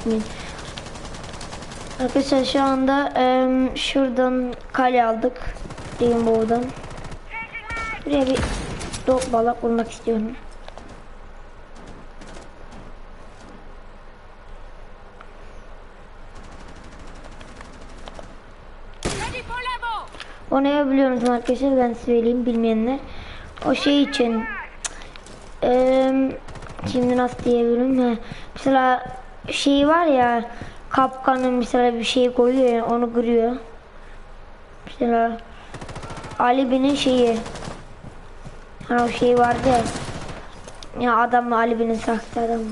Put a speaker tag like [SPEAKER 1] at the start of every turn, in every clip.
[SPEAKER 1] etmeyin. Arkadaşlar şu anda em, şuradan kale aldık. Rainbow'dan. Buraya bir dok balık bulmak istiyorum. O ne biliyor musun arkadaşlar ben söyleyeyim bilmeyenler. O şey için em, şimdi nasıl diyebilirim ha. Mesela şey var ya kapkanın mesela bir şey koyuyor ya onu kırıyor. Mesela Ali Bin'in şeyi hani o şey vardı ya ya adam Ali Bin'in sahte adamı.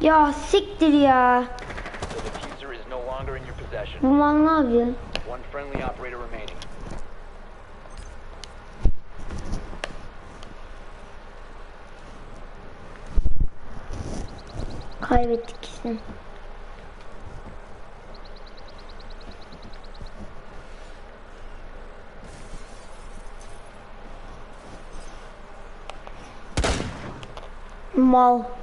[SPEAKER 1] Ya siktir ya. Bu mal ne yapıyor? Kaybettik ikisini. Mal.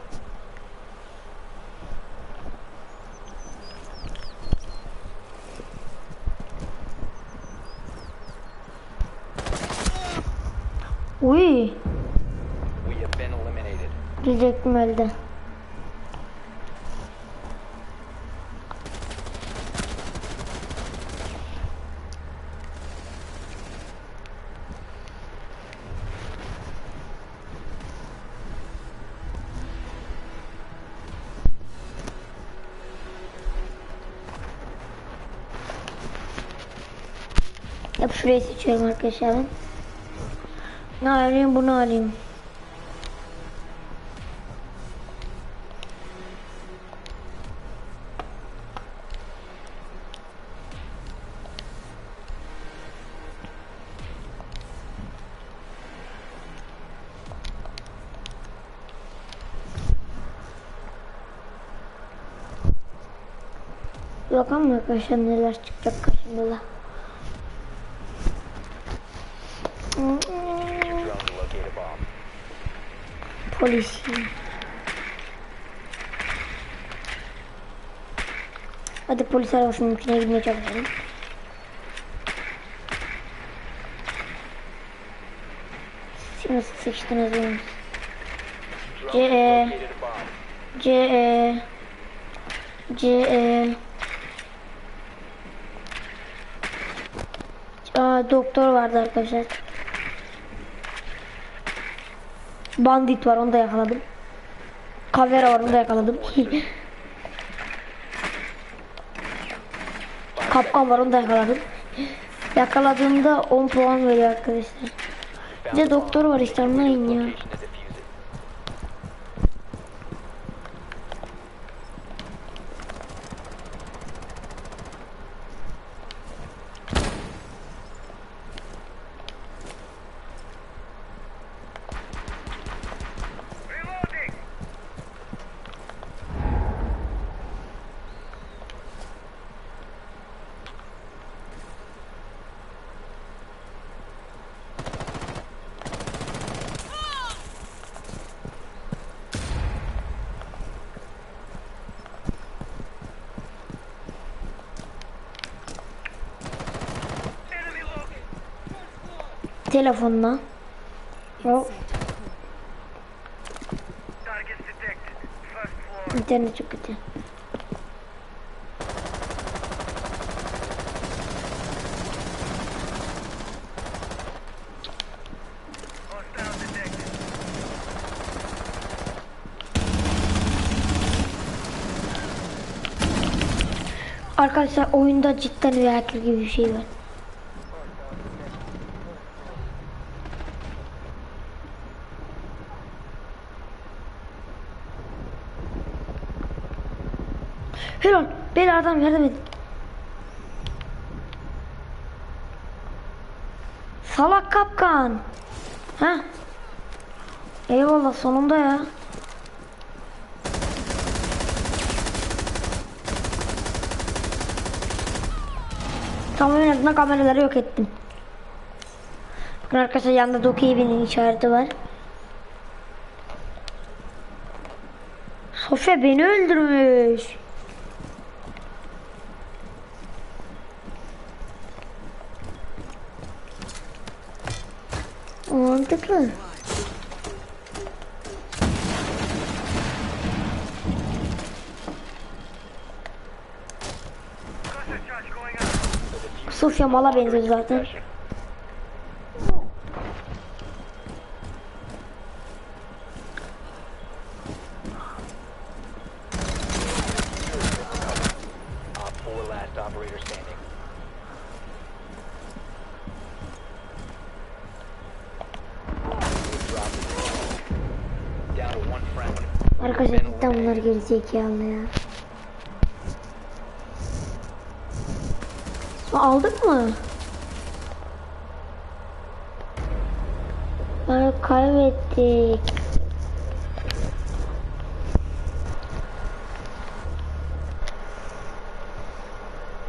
[SPEAKER 1] Uy, diyecektim öldü. Şurayı seçiyorum arkadaşlar. ben. Ne alayım bunu alayım. Yok ama neler çıkacak karşımda da.
[SPEAKER 2] Drone
[SPEAKER 1] Polis. Hadi polis arabasının içine gitmeye çalışalım. Siz Nasıl sıçtınız?
[SPEAKER 2] Drone
[SPEAKER 1] C-
[SPEAKER 2] bomb.
[SPEAKER 1] C E C E Aa, doktor vardı arkadaşlar. Bandit var onu da yakaladım. Kavera var onu da yakaladım. Kapkan var onu da yakaladım. Yakaladığımda 10 puan veriyor arkadaşlar. Bir de doktor var işte anlayın ya. Telefonla. İnternet çok kötü. Arkadaşlar oyunda cidden bir hacker gibi bir şey var. Helal. Beyler adam yardım edin. Salak kapkan. Ha? Eyvallah sonunda ya. Tamam en azından kameraları yok ettim. Bakın arkadaşlar yanında Doki evinin işareti var. Sofya beni öldürmüş.
[SPEAKER 3] Muito.
[SPEAKER 1] Sofia mola benziyor zaten.
[SPEAKER 2] Last operator standing.
[SPEAKER 1] Arkadaşlar cidden bunlar gerizekalı ya. Aa, Aldık mı? Ay kaybettik.